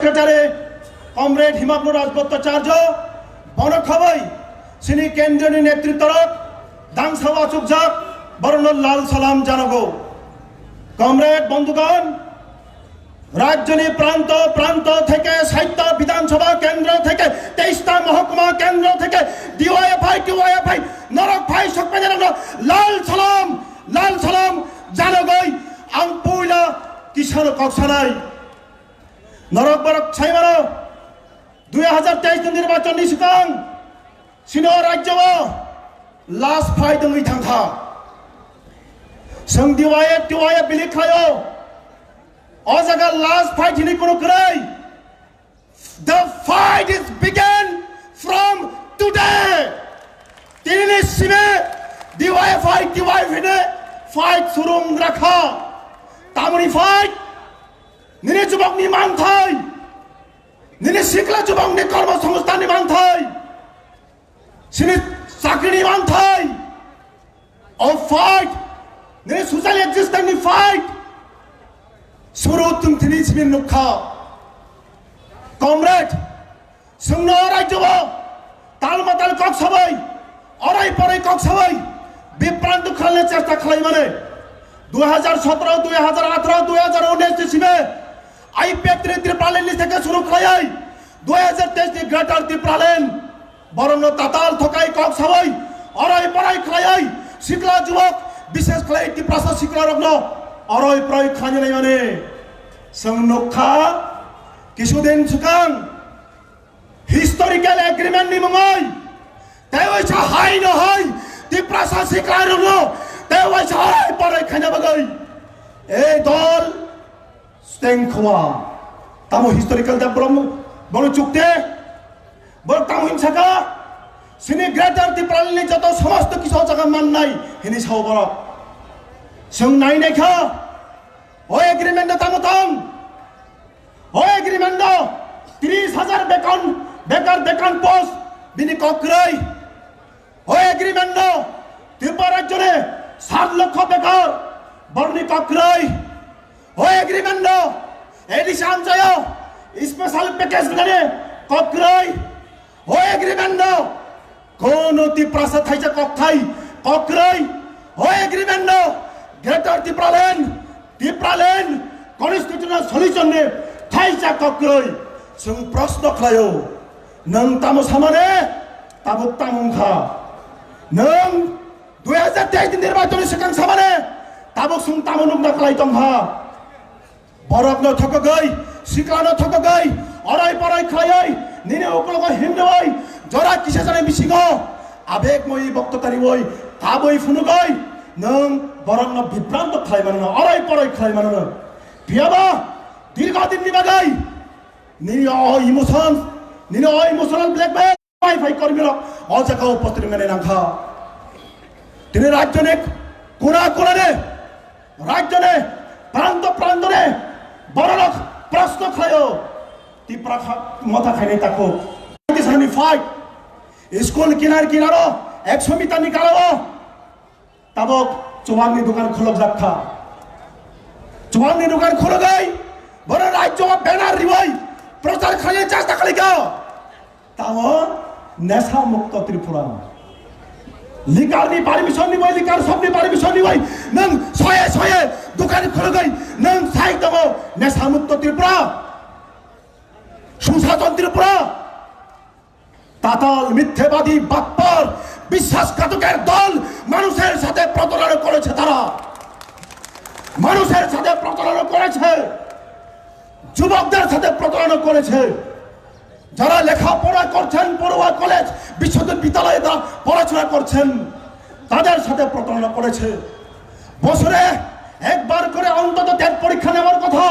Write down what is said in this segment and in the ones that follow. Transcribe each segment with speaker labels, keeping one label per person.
Speaker 1: Secretary comrade হিমাগ্ন রাজভট্টাচার্য বনখবৈ সিনি কেন্দ্রীয় নেতৃত্বর দাংসাওয়া চুকজাক বরণ লাল সালাম জানাব। কমরেড, বন্ধুগণ, রাজধানী প্রান্ত প্রান্ত থেকে সাহিত্য বিধানসভা কেন্দ্র থেকে তেইশটা মহকুমা কেন্দ্র থেকে ডিওয়াইএফআই টিওয়াইএফআই নরক ভাই সকলে জানানো লাল সালাম লাল সালাম জানাগই আং পুইলা কিষাণ কক্সানাই নরক বরক ছাইমার দুই হাজার তেইশ নির্বাচন নিশিতাং সিনো রাজ্য লাস ফাই দঙ্গি থাংখা সং দিওয়ায়ে টিওয়ায়ে বিলি খায়ো। অ জায়গা লাস ফাই ঝিনি কোনো করাই। The fight is begin from today তিনি সিমে দিওয়ায়ে ফাইট দিওয়ায়ে ভিনে ফাইট শুরু, রাখা। তামরি ফাইট නිනේ ජුබක් නිමාන් થાય নিনে শিখলা যুবক নি কর্মসংস্থান নির্মাণ থাই। সিনে চাকরি নির্মাণ থাই। ও ফাইট নিনে সোশ্যাল এক্সিস্টেন্স নি ফাইট সরোতুম তিনি সিমিন লক্ষা কমরেড, সুন্ন অরাই যুব তাল মাতাল কক সবাই, অরাই পরে কক সবাই বিপ্রান্ত খেলার চেষ্টা খেলাই মানে। দুই হাজার সতেরো দুই হাজার আঠারো দুই হাজার উনিশ আইপিএফ ত্রিপ্রালেন থেকে শুরু খাই দুই হাজার তেইশ গ্রেটার ত্রিপ্রালেন বরং তাতাল, থকাই কক সবাই অরাই পরাই খাই শিকলা যুবক, বিশেষ খাই ত্রিপ্রাসা শিকলা রগ্ন অরয় প্রয় খানি নাই মানে। সংনখা কিছুদিন সুকাং হিস্টোরিক্যাল এগ্রিমেন্ট নি মঙ্গই তেওয়াইছা হাই নহই তি প্রশাসিক লাইরং তেওয়াইছা হাই পরে খানা বাগই। এই দল stenkwam. Tamu historical da brom bolo chukte bolo tamo insaka sini greater ti pralini jato samasto kiso jaga man nai hini sao bolo. Sung nai nekha ওই এগ্রিমেন্টে তামতাম ওই এগ্রিমেন্টে তিরিশ হাজার বেতন বেকার বেতন পোস্ট বিনি কক্রয় ওই এগ্রিমেন্টে ত্রিপুরা রাজ্যে সাত লক্ষ বেকার বর্ণি কক্রয় એડિશન જોયો સ્પેશિયલ પેકેજ ગણે કકરાઈ હો એગ્રીમેન્ટ નો કોનોતી પ્રાસા થાય છે કખાઈ કકરાઈ હો એગ્રીમેન્ટ નો greater Tipraland Tipraland constitutional solution ને થાય છે કકરાઈ શું પ્રશ્ન ખલાયો નંગ તામો સામાને তাবুক তামুংখা নং দুই হাজার তেইশ নির্বাচনী সেখান সামানে তাবুক সুং তামুনুক না খালাই তংখা तामो नुंदा खालाय दंहा बरफनो थकगै सिक्लानो थकगै अराय पराय खालायै निने उकलगो हिमनोय जरा किसे जाने मिसिगो आबेगमय बक्ततारि वय ताबै फुनुगै नों बरफनो बिभ्रान्त खालायमानो अराय पराय खालायमानो बियाबा দীর্ঘদিন নিবাগাই নিনি অ ইমোশন নিনি অ ইমোশনাল ব্ল্যাকমেল ওয়াইফাই কর্মীরা অ জায়গা উপস্থিত মেনে রাখা তিনি রাজ্যনে কোনা কোনানে রাজ্যনে প্রান্ত তীব্র মাথা খাই নাই তাকো ফাইট স্কুল কিনার কিনারো একশো মিটার নিকালো তাবক চুয়ান্নি দোকান খোলক রাখা চুয়ান্নি দোকান খোলো গাই বড় রাজ্য ব্যানার রিবই। প্রচার খালি চেষ্টা খালি গাও তাও নেশা মুক্ত ত্রিপুরা লিকারনি পারমিশন নিবই, লিকার সবনি পারমিশন নিবই। নং ছয়ে ছয়ে, দোকান খুলে গই নং সাই দব, নেশা মুক্ত ত্রিপুরা সুশাসন ত্রিপুরা তাতাল, মিথ্যেবাদী বাপ্পর বিশ্বাসঘাতকের দল মানুষের সাথে প্রতারণা করেছে তারা। মানুষের সাথে প্রতারণা করেছে। যুবকদের সাথে প্রতারণা করেছে। যারা লেখাপড়া করছেন, পড়ুয়া কলেজ, বিশ্ববিদ্যালয়ে তারা পড়াশোনা করছেন, তাদের সাথে প্রতারণা করেছে। বছরে একবার করে অন্তত টেট পরীক্ষা নেওয়ার কথা।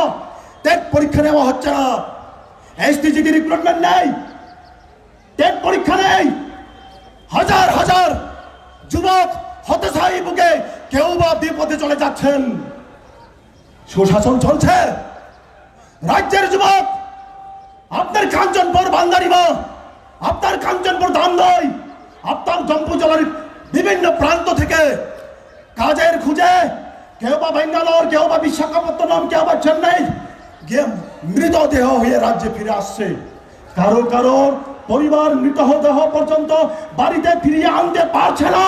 Speaker 1: টেট পরীক্ষা নেওয়া হচ্ছে না। এসটিজিটি রিক্রুটমেন্ট নেই। টেট পরীক্ষা নেই। হাজার হাজার যুবক হতাশায়ী বুকে কেউ বা বিপদে চলে যাচ্ছেন। সুশাসন চলছে। রাজ্যের যুবক, আপনার কাঞ্চনপুর বান্দারিমা আপনার কাঞ্চনপুর ধামদই আপনার জম্পু জেলার বিভিন্ন প্রান্ত থেকে কাজের খুঁজে কেউ বা বেঙ্গালোর কেউ বা বিশাখাপত্তনম, কেউ বা চেন্নাই মৃতদেহ হয়ে রাজ্যে ফিরে আসছে। কারও কারও পরিবার মৃতদেহ পর্যন্ত বাড়িতে ফিরিয়ে আনতে পারছে না।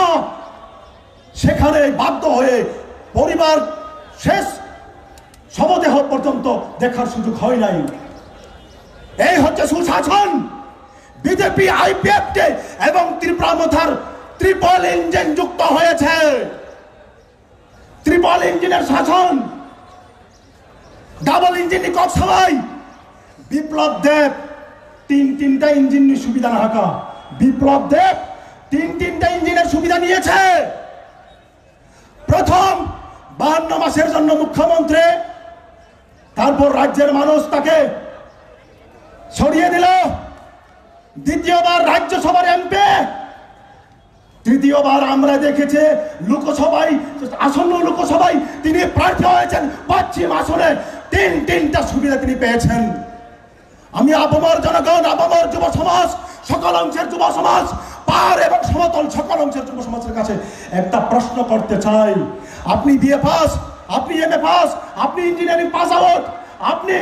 Speaker 1: সেখানে বাধ্য হয়ে পরিবার শেষ শবদেহ পর্যন্ত দেখার সুযোগ হয় নাই। এই হচ্ছে সুশাসন। বিজেপি, আইপিএফকে এবং ত্রিপুরা মথার ত্রিপল ইঞ্জিন যুক্ত হয়েছে। ত্রিপল ইঞ্জিনের শাসন ডাবল ইঞ্জিন কত সবাই বিপ্লব দেব, তিন তিনটা ইঞ্জিন নিয়ে সুবিধা হাঁকা বিপ্লব দেব, তিন তিনটা ইঞ্জিনের সুবিধা নিয়েছে। প্রথম বাহান্ন মাসের জন্য মুখ্যমন্ত্রী, তারপর রাজ্যের মানুষ তাকে সরিয়ে দিল। দ্বিতীয়বার রাজ্যসভার এমপি। তৃতীয়বার আমরা দেখেছি লোকসভায়, আসন্ন লোকসভায় তিনি প্রার্থী হয়েছেন পশ্চিম আসনে। তিন তিনটা সুবিধা তিনি পেয়েছেন। আমি আবমর জনগণ আবমর যুব সমাজ, সকল অংশের যুব সমাজ, পার এবং সমতল সকল অংশের যুব সমাজের কাছে একটা প্রশ্ন করতে চাই। আপনি বিএ পাস আপনি এম এ পাস আপনি ইঞ্জিনিয়ারিং পাস আউট আপনি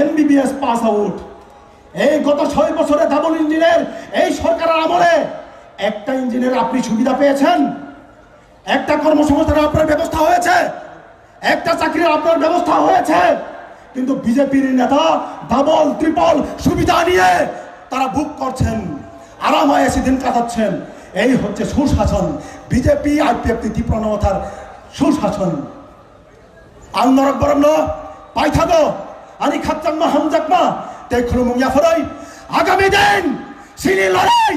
Speaker 1: এমবিবিএস পাস আউট এই গত ছয় বছরে ডাবল ইঞ্জিনের এই সরকারের আমলে একটা ইঞ্জিনের আপনি সুবিধা পেয়েছেন। একটা কর্মসংস্থানের আপনার ব্যবস্থা একটা চাকরির আপনার ব্যবস্থা হয়েছে। কিন্তু বিজেপির নেতা ডাবল, ট্রিপল সুবিধা নিয়ে তারা বুক করছেন আরামায় সেদিন কাটাচ্ছেন। এই হচ্ছে সুশাসন। বিজেপি আর পিএফটি তীব্রনতার সুশাসন। আন্দোলন বরণ পাই থাকো। আনি খাচ্চাম্মা হামজাকমা তে খুলুমুং আগামী দিন সিনি লড়াই।